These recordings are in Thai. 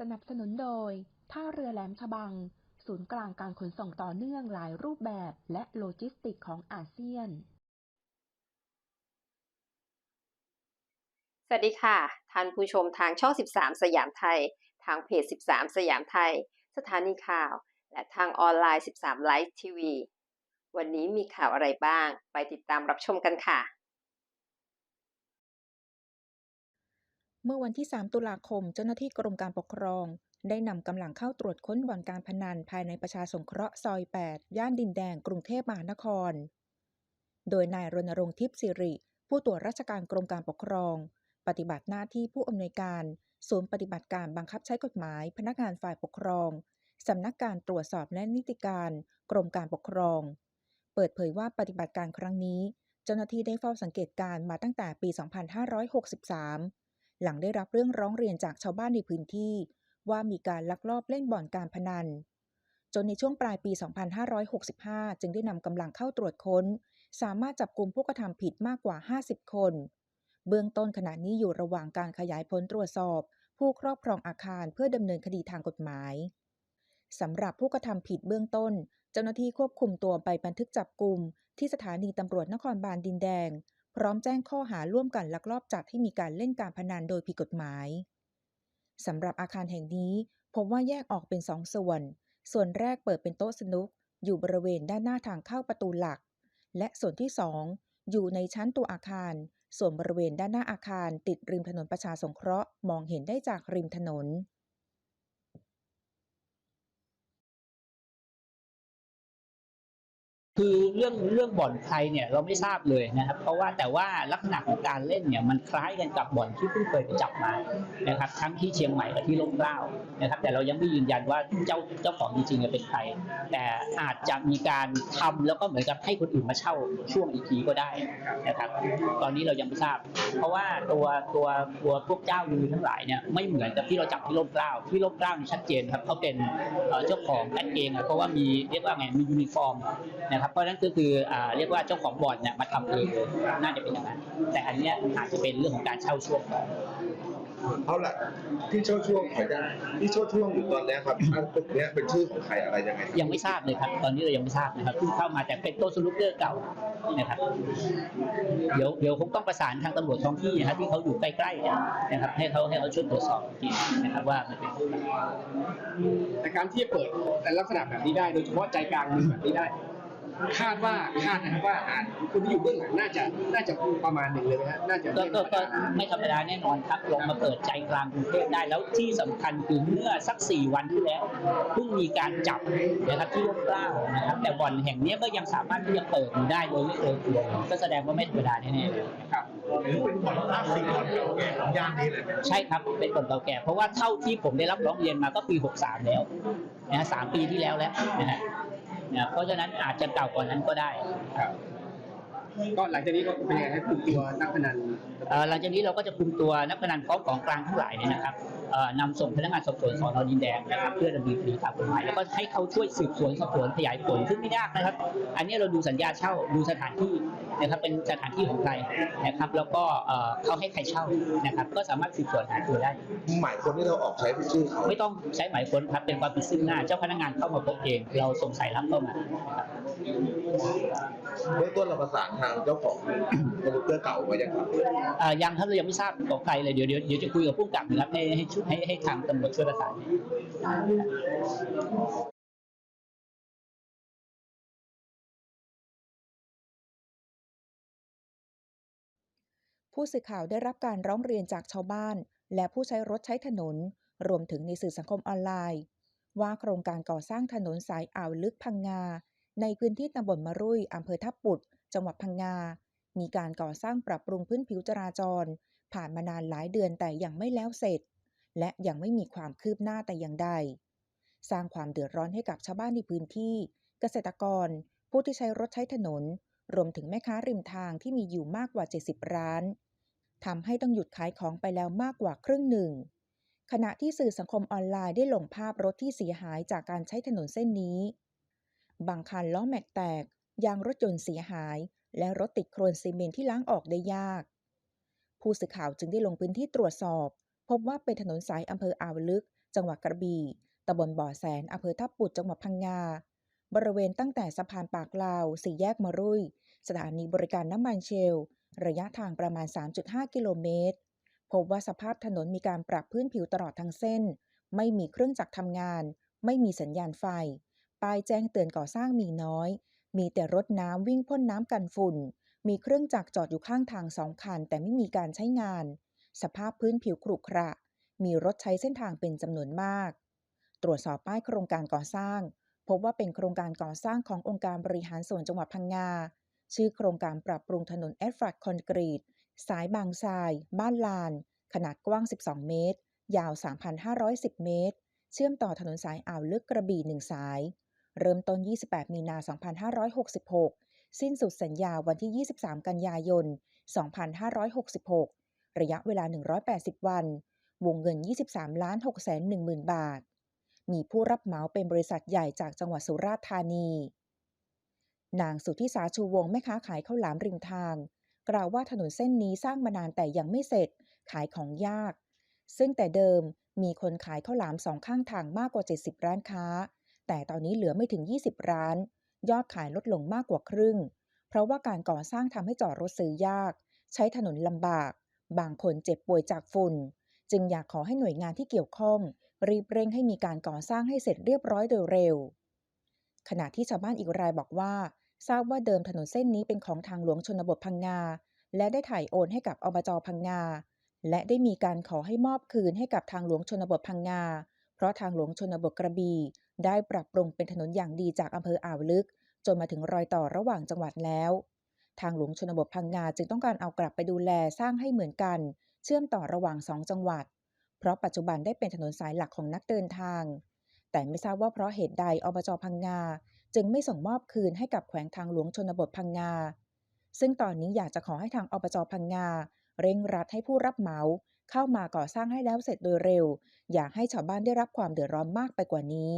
สนับสนุนโดย ท่าเรือแหลมฉบัง ศูนย์กลางการขนส่งต่อเนื่องหลายรูปแบบและโลจิสติกของอาเซียน สวัสดีค่ะ ท่านผู้ชมทางช่อง 13 สยามไทย ทางเพจ 13 สยามไทย สถานีข่าว และทางออนไลน์ 13 ไลฟ์ทีวี วันนี้มีข่าวอะไรบ้าง ไปติดตามรับชมกันค่ะ เมื่อวันที่ 3 ตุลาคม เจ้าหน้าที่กรมการปกครอง ได้นำกำลังเข้าตรวจค้นบ่อนการพนันภายในประชาสงเคราะห์ซอย 8 ย่านดินแดง กรุงเทพมหานคร โดยนายรณรงค์ทิพย์สิริ ผู้ตรวจราชการกรมการปกครอง ปฏิบัติหน้าที่ผู้อำนวยการ ศูนย์ปฏิบัติการบังคับใช้กฎหมาย พนักงานฝ่ายปกครองสำนักการตรวจสอบและนิติการ กรมการปกครอง เปิดเผยว่าปฏิบัติการครั้งนี้ เจ้าหน้าที่ได้เฝ้าสังเกตการณ์มาตั้งแต่ปี 2563 หลังได้รับเรื่องร้องเรียนจากชาวบ้านในพื้นที่ ว่ามีการลักลอบเล่นบ่อนการพนัน จนในช่วงปลายปี 2565 จึงได้นำกำลังเข้าตรวจค้น สามารถจับกลุ่มผู้กระทำผิดมากกว่า 50 คน เบื้องต้นขณะนี้อยู่ระหว่างการขยายผลตรวจสอบ ผู้ครอบครองอาคารเพื่อดำเนินคดีทางกฎหมายสำหรับผู้กระทำผิดเบื้องต้น เจ้าหน้าที่ควบคุมตัวไปบันทึกจับกลุ่มที่สถานีตำรวจนครบาลดินแดง พร้อมแจ้งข้อหาร่วมกันลักลอบจัดให้มีการเล่นการพนันโดยผิดกฎหมายสำหรับอาคารแห่งนี้พบว่าแยกออกเป็นสองส่วน ส่วนแรกเปิดเป็นโต๊ะสนุก อยู่บริเวณด้านหน้าทางเข้าประตูหลัก และส่วนที่สองอยู่ในชั้นตัวอาคาร ส่วนบริเวณด้านหน้าอาคารติดริมถนนประชาสงเคราะห์มองเห็นได้จากริมถนน คือเรื่องเรื่องบ่อนไทยเนี่ยเราไม่ทราบเลยนะครับ เพราะว่าแต่ว่าลักษณะของการเล่นเนี่ยมันคล้ายกันกับบ่อนที่เพิ่งเคยไปจับมานะครับทั้งที่เชียงใหม่กับที่ลมเกล้านะครับ แต่เรายังไม่ยืนยันว่าเจ้าเจ้าของจริงๆเนี่ยเป็นใครแต่อาจจะมีการทำแล้วก็เหมือนกับให้คนอื่นมาเช่าช่วงอีกทีก็ได้นะครับ ตอนนี้เรายังไม่ทราบ เพราะว่าตัวตัวตัวพวกเจ้ามือทั้งหลายเนี่ยไม่เหมือนกับที่เราจับที่ลมเกล้าที่ลมเกล้านี่ชัดเจนครับเขาเป็นเจ้าของกันเองอะเพราะว่ามีเรียกว่าไงมียูนิฟอร์มนะครับเพราะฉะนั้นก็คืออ่าเรียกว่าเจ้าของบ่อนเนี่ยมาทำเองเลยน่าจะเป็นอย่างนั้น แต่อันเนี้ยอาจจะเป็นเรื่องของการเช่าช่วงก่อนเอาล่ะที่เช่าช่วงขออนุญาตที่เช่าช่วงอยู่ตอนเนี้ยครับอันตึกเนี้ยเป็นชื่อของใครอะไรยังไงยังไม่ทราบเลยครับ ตอนนี้เรายังไม่ทราบนะครับเพิ่งเข้ามาแต่เป็นโต๊ะสนุกเกอร์เก่านะครับเดี๋ยวเดี๋ยวคงต้องประสานทางตำรวจท้องที่นะครับที่เขาอยู่ใกล้ๆเนี่ยนะครับ ให้เขาให้เขาช่วยตรวจสอบอีกทีนะครับว่ามันเป็นแต่การที่จะเปิดแต่ลักษณะแบบนี้ได้โดยเฉพาะใจกลางเมืองแบบนี้ได้ คาดว่าคาดนะครับว่าอาจคนที่อยู่เบื้องหลังน่าจะน่าจะประมาณหนึ่งเลยนะฮะน่าจะก็ไม่ธรก็รมก็ดา ไม่ธรรมดาแน่นอนครับ ลงมาเปิดใจกลางกรุงเทพได้แล้วที่สำคัญคือเมื่อสักสี่วันที่แล้วเพิ่งมีการจับนะครับที่ร่มเกล้านะครับ แต่บ่อนแห่งเนี้ยก็ยังสามารถที่จะเปิดอยู่ได้โดยไม่เคยกลัวก็แสดงว่าไม่ธรรมดาแน่ๆเลยครับหรือเป็นบ่อนคลาสสิกบ่อนเก่าแก่ของย่านนี้เลยใช่ครับเป็นบ่อนเก่าแก่เพราะว่าเท่าที่ผมได้รับร้องเรียนมาก็ปี 63 แล้วนะฮะสามปีที่แล้วแล้วนะฮะ นะเพราะฉะนั้นอาจจะเก่ากว่านั้นก็ได้ครับ ก็หลังจากนี้ก็เป็นยังไงฮะกลุ่มตัวนักพนันเอ่อหลังจากนี้เราก็จะคุมตัวนักพนันพร้อมของกลางทั้งหลายเนี่ยนะครับเอ่อนำส่งพนักงานสอบสวนสอนอดินแดงนะครับเพื่อดำเนินคดีตามกฎหมายแล้วก็ให้เขาช่วยสืบสวนสอบสวนขยายผลซึ่งไม่ยากนะครับ อันนี้เราดูสัญญาเช่าดูสถานที่นะครับเป็นสถานที่ของใครนะครับ แล้วก็เอ่อเขาให้ใครเช่านะครับ ก็สามารถสืบสวนหาตัวได้ หมายคนที่เราออกใช้เป็นชื่อเขาไม่ต้องใช้หมายค้นครับเป็นความผิดซึ่งหน้า เจ้าพนักงานเข้ามาพบเอง เราสงสัยรับเข้ามาครับเบื้องต้นเราประสานทางเจ้าของคอมพิวเตอร์เก่าไว้ยังครับเอ่อยังครับเรายังไม่ทราบของใครเลยเดี๋ยวเดี๋ยวเดี๋ยวจะคุยกับผู้กำกับนะครับให้ให้ช่วยให้ให้ทางตำรวจช่วยประสานผู้สื่อข่าวได้รับการร้องเรียนจากชาวบ้าน และผู้ใช้รถใช้ถนน รวมถึงในสื่อสังคมออนไลน์ ว่าโครงการก่อสร้างถนนสายอ่าวลึกพังงา ในพื้นที่ตำบลมะรุยอำเภอทับปุด จังหวัดพังงา มีการก่อสร้างปรับปรุงพื้นผิวจราจร ผ่านมานานหลายเดือนแต่ยังไม่แล้วเสร็จ และยังไม่มีความคืบหน้าแต่อย่างใด สร้างความเดือดร้อนให้กับชาวบ้านในพื้นที่ เกษตรกร ผู้ที่ใช้รถใช้ถนน รวมถึงแม่ค้าริมทางที่มีอยู่มากกว่า 70 ร้านทำให้ต้องหยุดขายของไปแล้วมากกว่าครึ่งหนึ่ง ขณะที่สื่อสังคมออนไลน์ได้ลงภาพรถที่เสียหายจากการใช้ถนนเส้นนี้ บางคันล้อแม็กแตก ยางรถยนต์เสียหาย และรถติดโครนซีเมนที่ล้างออกได้ยาก ผู้สื่อข่าวจึงได้ลงพื้นที่ตรวจสอบ พบว่าเป็นถนนสายอำเภออ่าวลึก จังหวัดกระบี่ตำบลบ่อแสนอำเภอทับปุดจังหวัดพังงา บริเวณตั้งแต่สะพานปากลาวสี่แยกมรุย สถานีบริการน้ำมันเชล ระยะทางประมาณ 3.5 กิโลเมตร พบว่าสภาพถนนมีการปรับพื้นผิวตลอดทั้งเส้น ไม่มีเครื่องจักรทำงาน ไม่มีสัญญาณไฟป้ายแจ้งเตือนก่อสร้างมีน้อย มีแต่รถน้ำวิ่งพ่นน้ำกันฝุ่น มีเครื่องจักรจอดอยู่ข้างทางสองคันแต่ไม่มีการใช้งาน สภาพพื้นผิวขรุขระ มีรถใช้เส้นทางเป็นจำนวนมาก ตรวจสอบป้ายโครงการก่อสร้าง พบว่าเป็นโครงการก่อสร้างขององค์การบริหารส่วนจังหวัดพังงา ชื่อโครงการปรับปรุงถนนแอสฟัลต์คอนกรีต สายบางทราย บ้านลาน ขนาดกว้าง 12 เมตร ยาว 3,510 เมตร เชื่อมต่อถนนสายอ่าวลึกกระบี่หนึ่งสาย เริ่มต้น 28 มีนา 2566 สิ้นสุดสัญญาวันที่ 23 กันยายน 2566 ระยะเวลา 180 วัน วงเงิน 23 ล้าน6แสน1หมื่นบาท มีผู้รับเหมาเป็นบริษัทใหญ่จากจังหวัดสุราษฎร์ธานี นางสุทธิสาชูวงแม่ค้าขายข้าวหลามริมทาง กล่าวว่าถนนเส้นนี้สร้างมานานแต่ยังไม่เสร็จ ขายของยาก ซึ่งแต่เดิมมีคนขายข้าวหลามสองข้างทางมากกว่า 70 ร้านค้า แต่ตอนนี้เหลือไม่ถึง 20 ร้าน ยอดขายลดลงมากกว่าครึ่ง เพราะว่าการก่อสร้างทำให้จอดรถซื้อยาก ใช้ถนนลำบาก บางคนเจ็บป่วยจากฝุ่น จึงอยากขอให้หน่วยงานที่เกี่ยวข้อง รีบเร่งให้มีการก่อสร้างให้เสร็จเรียบร้อยโดยเร็ว ขณะที่ชาวบ้านอีกรายบอกว่า ทราบว่าเดิมถนนเส้นนี้เป็นของทางหลวงชนบทพังงา และได้ถ่ายโอนให้กับอบจพังงา และได้มีการขอให้มอบคืนให้กับทางหลวงชนบทพังงา เพราะทางหลวงชนบทกระบี่ ได้ปรับปรุงเป็นถนนอย่างดีจากอำเภออ่าวลึก จนมาถึงรอยต่อระหว่างจังหวัดแล้ว ทางหลวงชนบทพังงาจึงต้องการเอากลับไปดูแลสร้างให้เหมือนกัน เชื่อมต่อระหว่างสองจังหวัด เพราะปัจจุบันได้เป็นถนนสายหลักของนักเดินทาง แต่ไม่ทราบว่าเพราะเหตุใดอบจพังงาจึงไม่ส่งมอบคืนให้กับแขวงทางหลวงชนบทพังงา ซึ่งตอนนี้อยากจะขอให้ทางอบจพังงาเร่งรัดให้ผู้รับเหมาเข้ามาก่อสร้างให้แล้วเสร็จโดยเร็ว อยากให้ชาวบ้านได้รับความเดือดร้อนมากไปกว่านี้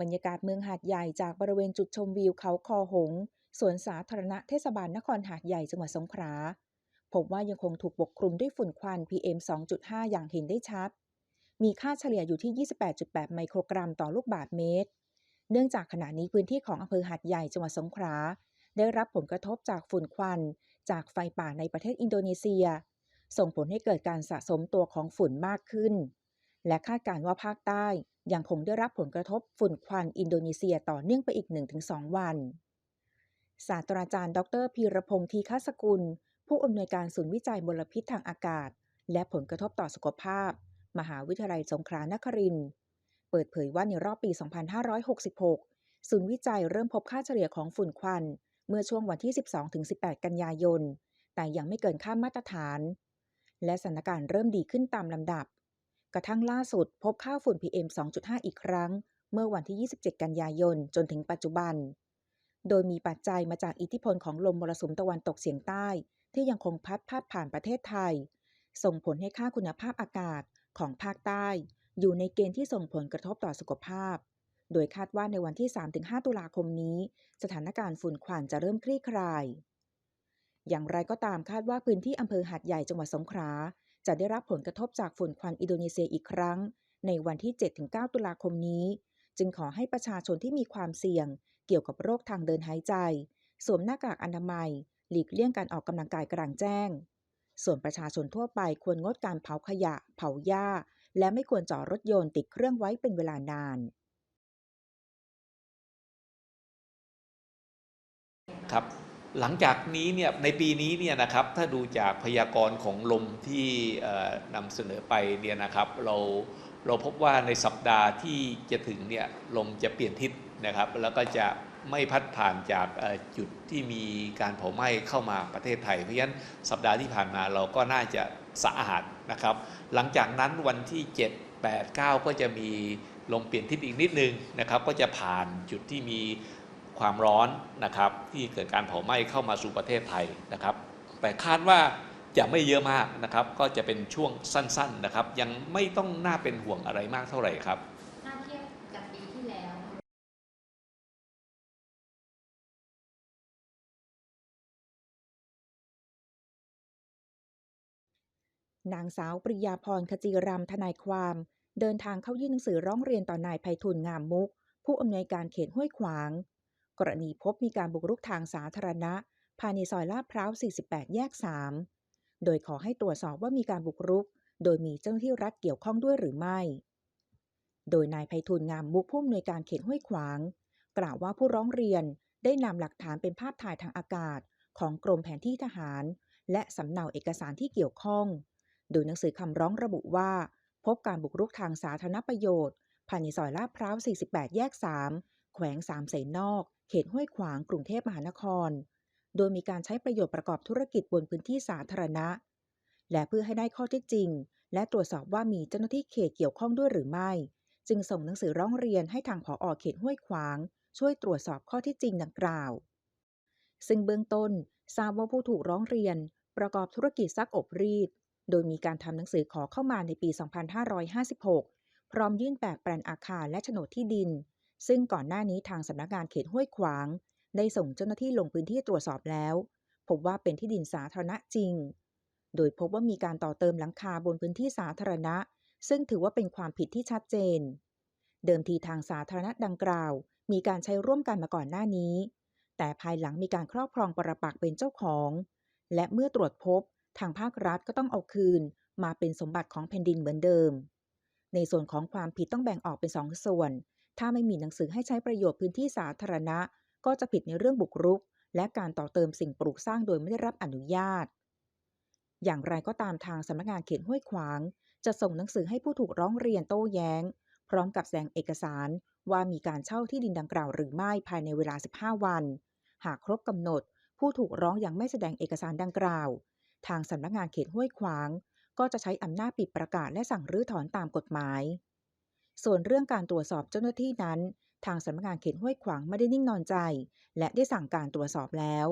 บรรยากาศเมืองหาดใหญ่จากบริเวณจุดชมวิวเขาคอหง สวนสาธารณะเทศบาลนครหาดใหญ่จังหวัดสงขลาพบว่ายังคงถูกปกคลุมด้วยฝุ่นควัน PM 2.5 อย่างเห็นได้ชัด มีค่าเฉลี่ยอยู่ที่ 28.8 ไมโครกรัมต่อลูกบาศก์เมตร เนื่องจากขณะนี้พื้นที่ของอำเภอหาดใหญ่จังหวัดสงขลาได้รับผลกระทบจากฝุ่นควัน จากไฟป่าในประเทศอินโดนีเซีย ส่งผลให้เกิดการสะสมตัวของฝุ่นมากขึ้น และคาดการณ์ว่าภาคใต้ ยังคงได้รับผลกระทบฝุ่นควันอินโดนีเซียต่อเนื่องไปอีก 1-2 วัน ศาสตราจารย์ ดรพีรพงษ์ทีฆสกุล ผู้อำนวยการศูนย์วิจัยมลพิษทางอากาศ และผลกระทบต่อสุขภาพ มหาวิทยาลัยสงขลานครินทร์เปิดเผยว่าในรอบปี 2566 ศูนย์วิจัยเริ่มพบค่าเฉลี่ยของฝุ่นควัน เมื่อช่วงวันที่ 12-18 กันยายน แต่ยังไม่เกินค่ามาตรฐาน และสถานการณ์เริ่มดีขึ้นตามลำดับ กระทั่งล่าสุดพบค่าฝุ่น PM 2.5 อีกครั้ง เมื่อวันที่ 27 กันยายน จนถึงปัจจุบัน โดยมีปัจจัยมาจากอิทธิพลของลมมรสุมตะวันตกเฉียงใต้ ที่ยังคงพัดพาดผ่านประเทศไทย ส่งผลให้ค่าคุณภาพอากาศของภาคใต้ อยู่ในเกณฑ์ที่ส่งผลกระทบต่อสุขภาพ โดยคาดว่าในวันที่ 3-5 ตุลาคมนี้ สถานการณ์ฝุ่นควันจะเริ่มคลี่คลายอย่างไรก็ตามคาดว่าพื้นที่อำเภอหาดใหญ่จังหวัดสงขลา จะได้รับผลกระทบจากฝุ่นควันอินโดนีเซียอีกครั้ง ในวันที่ 7-9 ตุลาคมนี้ จึงขอให้ประชาชนที่มีความเสี่ยง เกี่ยวกับโรคทางเดินหายใจ สวมหน้ากากอนามัย หลีกเลี่ยงการออกกำลังกายกลางแจ้ง ส่วนประชาชนทั่วไปควรงดการเผาขยะ เผาหญ้า และไม่ควรจอดรถยนต์ติดเครื่องไว้เป็นเวลานานครับ หลังจากนี้เนี่ยในปีนี้เนี่ยนะครับถ้าดูจากพยากรณ์ของลมที่นำเสนอไปเนี่ยนะครับเราเราพบว่าในสัปดาห์ที่จะถึงเนี่ยลมจะเปลี่ยนทิศนะครับ แล้วก็จะไม่พัดผ่านจากจุดที่มีการเผาไหม้เข้ามาประเทศไทย เพราะฉะนั้นสัปดาห์ที่ผ่านมาเราก็น่าจะสะอาดนะครับ หลังจากนั้นวันที่ 7 8 9 ก็จะมีลมเปลี่ยนทิศอีกนิดนึงนะครับ ก็จะผ่านจุดที่มี ความร้อนนะครับ ที่เกิดการเผาไหม้เข้ามาสู่ประเทศไทยนะครับ แต่คาดว่าจะไม่เยอะมากนะครับ ก็จะเป็นช่วงสั้นๆนะครับ ยังไม่ต้องน่าเป็นห่วงอะไรมากเท่าไหร่ครับถ้าเทียบกับปีที่แล้วนางสาวปริยาพรขจีรำทนายความ เดินทางเข้ายื่นหนังสือร้องเรียนต่อนายไพฑูรย์งามมุก ผู้อำนวยการเขตห้วยขวาง กรณีพบมีการบุกรุกทางสาธารณะ ภายในซอยลาดพร้าว 48 แยก 3 โดยขอให้ตรวจสอบว่ามีการบุกรุก โดยมีเจ้าหน้าที่รัฐเกี่ยวข้องด้วยหรือไม่ โดยนายไพฑูรย์งามมุกผู้อำนวยการเขตห้วยขวาง กล่าวว่าผู้ร้องเรียนได้นำหลักฐานเป็นภาพถ่ายทางอากาศ ของกรมแผนที่ทหาร และสำเนาเอกสารที่เกี่ยวข้อง โดยหนังสือคำร้องระบุว่า พบการบุกรุกทางสาธารณประโยชน์ภายในซอยลาดพร้าว 48 แยก 3 แขวงสามเสนนอก เขตห้วยขวางกรุงเทพมหานคร โดยมีการใช้ประโยชน์ประกอบธุรกิจบนพื้นที่สาธารณะ และเพื่อให้ได้ข้อเท็จจริง และตรวจสอบว่ามีเจ้าหน้าที่เขตเกี่ยวข้องด้วยหรือไม่ จึงส่งหนังสือร้องเรียนให้ทางผออเขตห้วยขวาง ช่วยตรวจสอบข้อเท็จจริงดังกล่าว ซึ่งเบื้องต้นทราบว่าผู้ถูกร้องเรียน ประกอบธุรกิจซักอบรีด โดยมีการทำหนังสือขอเข้ามาในปี 2556 พร้อมยื่นแบบแปลนอาคารและโฉนดที่ดิน ซึ่งก่อนหน้านี้ทางสำนักงานเขตห้วยขวาง ได้ส่งเจ้าหน้าที่ลงพื้นที่ตรวจสอบแล้ว พบว่าเป็นที่ดินสาธารณะจริง โดยพบว่ามีการต่อเติมหลังคาบนพื้นที่สาธารณะ ซึ่งถือว่าเป็นความผิดที่ชัดเจน เดิมทีทางสาธารณะดังกล่าว มีการใช้ร่วมกันมาก่อนหน้านี้ แต่ภายหลังมีการครอบครองปรปักเป็นเจ้าของ และเมื่อตรวจพบ ทางภาครัฐก็ต้องเอาคืน มาเป็นสมบัติของแผ่นดินเหมือนเดิมในส่วนของความผิดต้องแบ่งออกเป็นสองส่วน ถ้าไม่มีหนังสือให้ใช้ประโยชน์พื้นที่สาธารณะ ก็จะผิดในเรื่องบุกรุก และการต่อเติมสิ่งปลูกสร้างโดยไม่ได้รับอนุญาต อย่างไรก็ตามทางสำนักงานเขตห้วยขวาง จะส่งหนังสือให้ผู้ถูกร้องเรียนโต้แย้ง พร้อมกับแสดงเอกสารว่ามีการเช่าที่ดินดังกล่าวหรือไม่ภายในเวลา 15 วัน หากครบกำหนด ผู้ถูกร้องยังไม่แสดงเอกสารดังกล่าว ทางสำนักงานเขตห้วยขวาง ก็จะใช้อำนาจปิดประกาศและสั่งรื้อถอนตามกฎหมาย ส่วนเรื่องการตรวจสอบเจ้าหน้าที่นั้น ทางสำนักงานเขตห้วยขวางไม่ได้นิ่งนอนใจ และได้สั่งการตรวจสอบแล้ว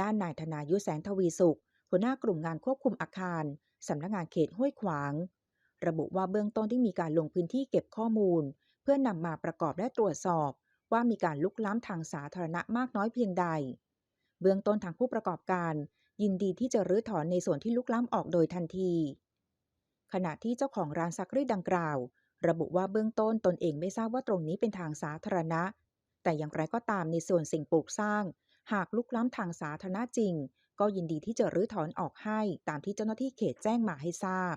ด้านนายธนายุแสงทวีสุข หัวหน้ากลุ่มงานควบคุมอาคารสำนักงานเขตห้วยขวาง ระบุว่าเบื้องต้นที่มีการลงพื้นที่เก็บข้อมูล เพื่อนำมาประกอบและตรวจสอบ ว่ามีการลุกล้ำทางสาธารณะมากน้อยเพียงใด เบื้องต้นทางผู้ประกอบการ ยินดีที่จะรื้อถอนในส่วนที่ลุกล้ำออกโดยทันที ขณะที่เจ้าของร้านซักรีดดังกล่าว ระบุว่าเบื้องต้นตนเองไม่ทราบว่าตรงนี้เป็นทางสาธารณะ แต่อย่างไรก็ตามในส่วนสิ่งปลูกสร้าง หากลุกล้ำทางสาธารณะจริง ก็ยินดีที่จะรื้อถอนออกให้ตามที่เจ้าหน้าที่เขตแจ้งมาให้ทราบ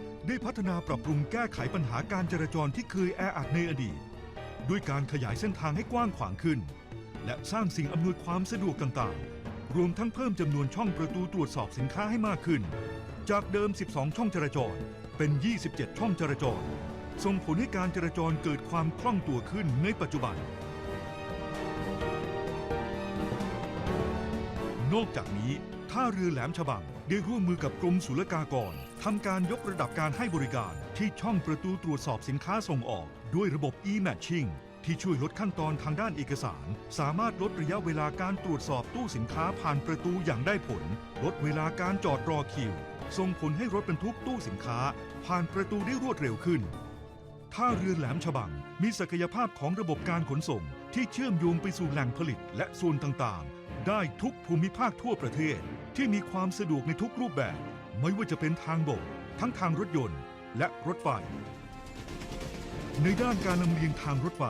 ได้พัฒนาปรับปรุงแก้ไขปัญหาการจราจรที่เคยแออัดในอดีต ด้วยการขยายเส้นทางให้กว้างขวางขึ้น และสร้างสิ่งอำนวยความสะดวกต่างๆ รวมทั้งเพิ่มจำนวนช่องประตูตรวจสอบสินค้าให้มากขึ้น จากเดิม 12 ช่องจราจร เป็น 27 ช่องจราจร ส่งผลให้การจราจรเกิดความคล่องตัวขึ้นในปัจจุบัน นอกจากนี้ ท่าเรือแหลมฉบังได้ร่วมมือกับกรมศุลกากรทำการยกระดับการให้บริการที่ช่องประตูตรวจสอบสินค้าส่งออก ด้วยระบบ e-matching ที่ช่วยลดขั้นตอนทางด้านเอกสาร สามารถลดระยะเวลาการตรวจสอบตู้สินค้าผ่านประตูอย่างได้ผล ลดเวลาการจอดรอคิว ส่งผลให้รถบรรทุกตู้สินค้า ผ่านประตูได้รวดเร็วขึ้น ท่าเรือแหลมฉบัง มีศักยภาพของระบบการขนส่ง ที่เชื่อมโยงไปสู่แหล่งผลิตและส่วนต่างๆ ได้ทุกภูมิภาคทั่วประเทศ ที่มีความสะดวกในทุกรูปแบบ ไม่ว่าจะเป็นทางบก ทั้งทางรถยนต์ และรถไฟ ในด้านการลำเลียงทางรถไฟ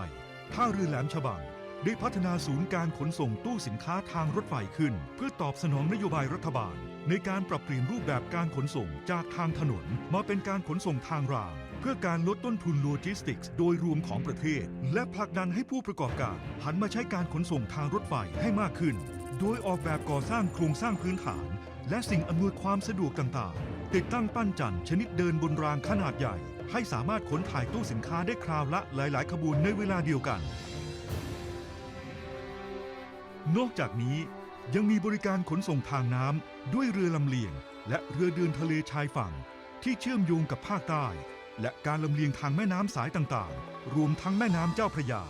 ท่าเรือแหลมฉบัง ได้พัฒนาศูนย์การขนส่งตู้สินค้าทางรถไฟขึ้น เพื่อตอบสนองนโยบายรัฐบาล ในการปรับเปลี่ยนรูปแบบการขนส่งจากทางถนน มาเป็นการขนส่งทางราง เพื่อการลดต้นทุนโลจิสติกส์โดยรวมของประเทศ และผลักดันให้ผู้ประกอบการหันมาใช้การขนส่งทางรถไฟให้มากขึ้น โดยออกแบบก่อสร้างโครงสร้างพื้นฐาน และสิ่งอำนวยความสะดวกต่างๆ ติดตั้งปั้นจันทร์ชนิดเดินบนรางขนาดใหญ่ ให้สามารถขนถ่ายตู้สินค้าได้คราวละหลาย ๆ ขบวนในเวลาเดียวกัน นอกจากนี้ยังมีบริการขนส่งทางน้ำด้วยเรือลำเลียง และเรือเดินทะเลชายฝั่ง ที่เชื่อมโยงกับภาคใต้ และการลำเลียงทางแม่น้ำสายต่างๆ รวมทั้งแม่น้ำเจ้าพระยา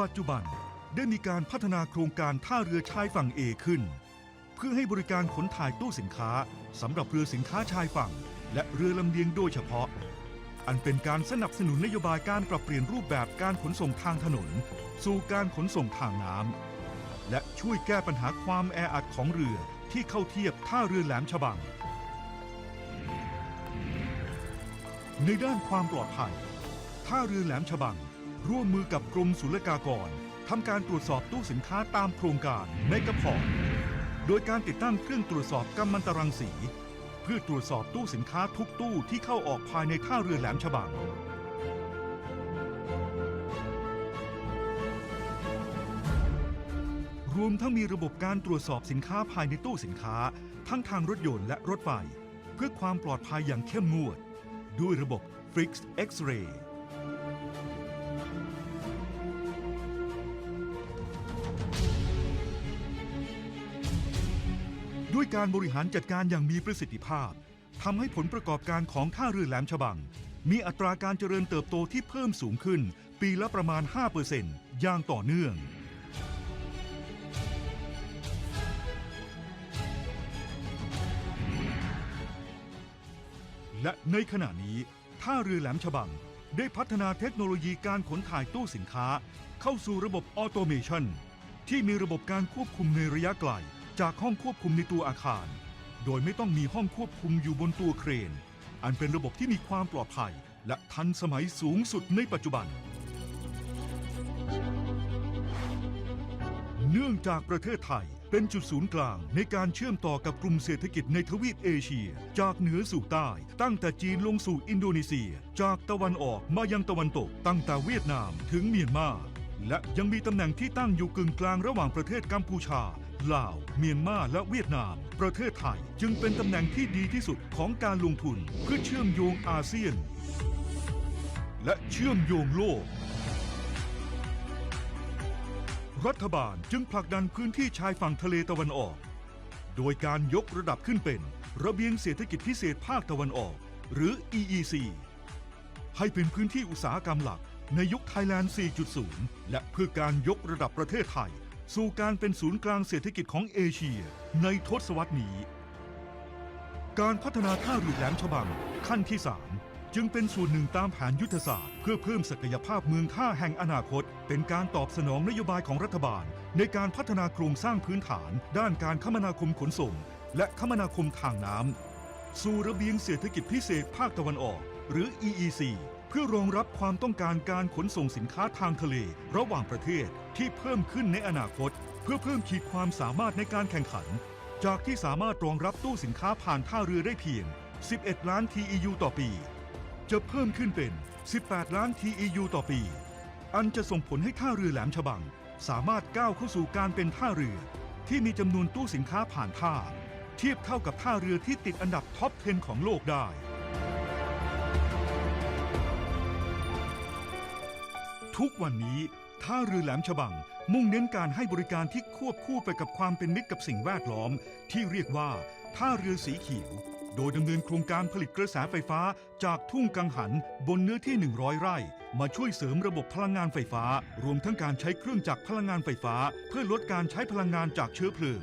ปัจจุบัน ได้มีการพัฒนาโครงการท่าเรือชายฝั่งเอขึ้น เพื่อให้บริการขนถ่ายตู้สินค้าสำหรับเรือสินค้าชายฝั่ง และเรือลำเลียงโดยเฉพาะ อันเป็นการสนับสนุนนโยบายการปรับเปลี่ยนรูปแบบการขนส่งทางถนน สู่การขนส่งทางน้ำและช่วยแก้ปัญหาความแออัดของเรือที่เข้าเทียบท่าเรือแหลมฉบัง ในด้านความปลอดภัยท่าเรือแหลมฉบัง ร่วมมือกับกรมศุลกากร ทำการตรวจสอบตู้สินค้าตามโครงการในกะพอร์ตโดยการติดตั้งเครื่องตรวจสอบกัมมันตรังสี เพื่อตรวจสอบตู้สินค้าทุกตู้ที่เข้าออกภายในท่าเรือแหลมฉบังรวมทั้งมีระบบการตรวจสอบสินค้าภายในตู้สินค้า ทั้งทางรถยนต์และรถไฟ เพื่อความปลอดภัยอย่างเข้มงวด ด้วยระบบ Flix X-ray ด้วยการบริหารจัดการอย่างมีประสิทธิภาพทำให้ผลประกอบการของท่าเรือแหลมฉบัง มีอัตราการเจริญเติบโตที่เพิ่มสูงขึ้น ปีละประมาณ 5%อย่างต่อเนื่อง และในขณะนี้ ท่าเรือแหลมฉบัง ได้พัฒนาเทคโนโลยีการขนถ่ายตู้สินค้า เข้าสู่ระบบออโตเมชันที่มีระบบการควบคุมในระยะไกล จากห้องควบคุมในตัวอาคาร โดยไม่ต้องมีห้องควบคุมอยู่บนตัวเครน อันเป็นระบบที่มีความปลอดภัย และทันสมัยสูงสุดในปัจจุบัน เนื่องจากประเทศไทยเป็นจุดศูนย์กลางในการเชื่อมต่อกับกลุ่มเศรษฐกิจในทวีปเอเชีย จากเหนือสู่ใต้ ตั้งแต่จีนลงสู่อินโดนีเซีย จากตะวันออกมายังตะวันตก ตั้งแต่เวียดนามถึงเมียนมาและยังมีตำแหน่งที่ตั้งอยู่กึ่งกลางระหว่างประเทศกัมพูชา ลาว เมียนมาและเวียดนาม ประเทศไทยจึงเป็นตำแหน่งที่ดีที่สุดของการลงทุนเพื่อเชื่อมโยงอาเซียน และเชื่อมโยงโลก รัฐบาลจึงผลักดันพื้นที่ชายฝั่งทะเลตะวันออก โดยการยกระดับขึ้นเป็น ระเบียงเศรษฐกิจพิเศษภาคตะวันออก หรือ EEC ให้เป็นพื้นที่อุตสาหกรรมหลักในยุคไทยแลนด์ 4.0 และเพื่อการยกระดับประเทศไทย สู่การเป็นศูนย์กลางเศรษฐกิจของเอเชีย ในทศวรรษนี้ การพัฒนาท่าเรือแหลมฉบังขั้นที่ 3 จึงเป็นส่วนหนึ่งตามแผนยุทธศาสตร์ เพื่อเพิ่มศักยภาพเมืองท่าแห่งอนาคต เป็นการตอบสนองนโยบายของรัฐบาล ในการพัฒนาโครงสร้างพื้นฐาน ด้านการคมนาคมขนส่ง และคมนาคมทางน้ำสู่ระเบียงเศรษฐกิจพิเศษภาคตะวันออก หรือ EEC พื่อรองรับความต้องการการขนส่งสินค้าทางทะเล ระหว่างประเทศที่เพิ่มขึ้นในอนาคต เพื่อเพิ่มขีดความสามารถในการแข่งขัน จากที่สามารถรองรับตู้สินค้าผ่านท่าเรือได้เพียง 11 ล้าน TEU ต่อปี จะเพิ่มขึ้นเป็น 18 ล้าน TEU ต่อปี อันจะส่งผลให้ท่าเรือแหลมฉบัง สามารถก้าวเข้าสู่การเป็นท่าเรือ ที่มีจำนวนตู้สินค้าผ่านท่า เทียบเท่ากับท่าเรือที่ติดอันดับท็อป 10 ของโลกได้ ทุกวันนี้ท่าเรือแหลมฉบัง มุ่งเน้นการให้บริการที่ควบคู่ไปกับความเป็นมิตรกับสิ่งแวดล้อม ที่เรียกว่าท่าเรือสีเขียว โดยดำเนินโครงการผลิตกระแสไฟฟ้าจากทุ่งกังหันบนเนื้อที่ 100 ไร่ มาช่วยเสริมระบบพลังงานไฟฟ้า รวมทั้งการใช้เครื่องจักรพลังงานไฟฟ้า เพื่อลดการใช้พลังงานจากเชื้อเพลิง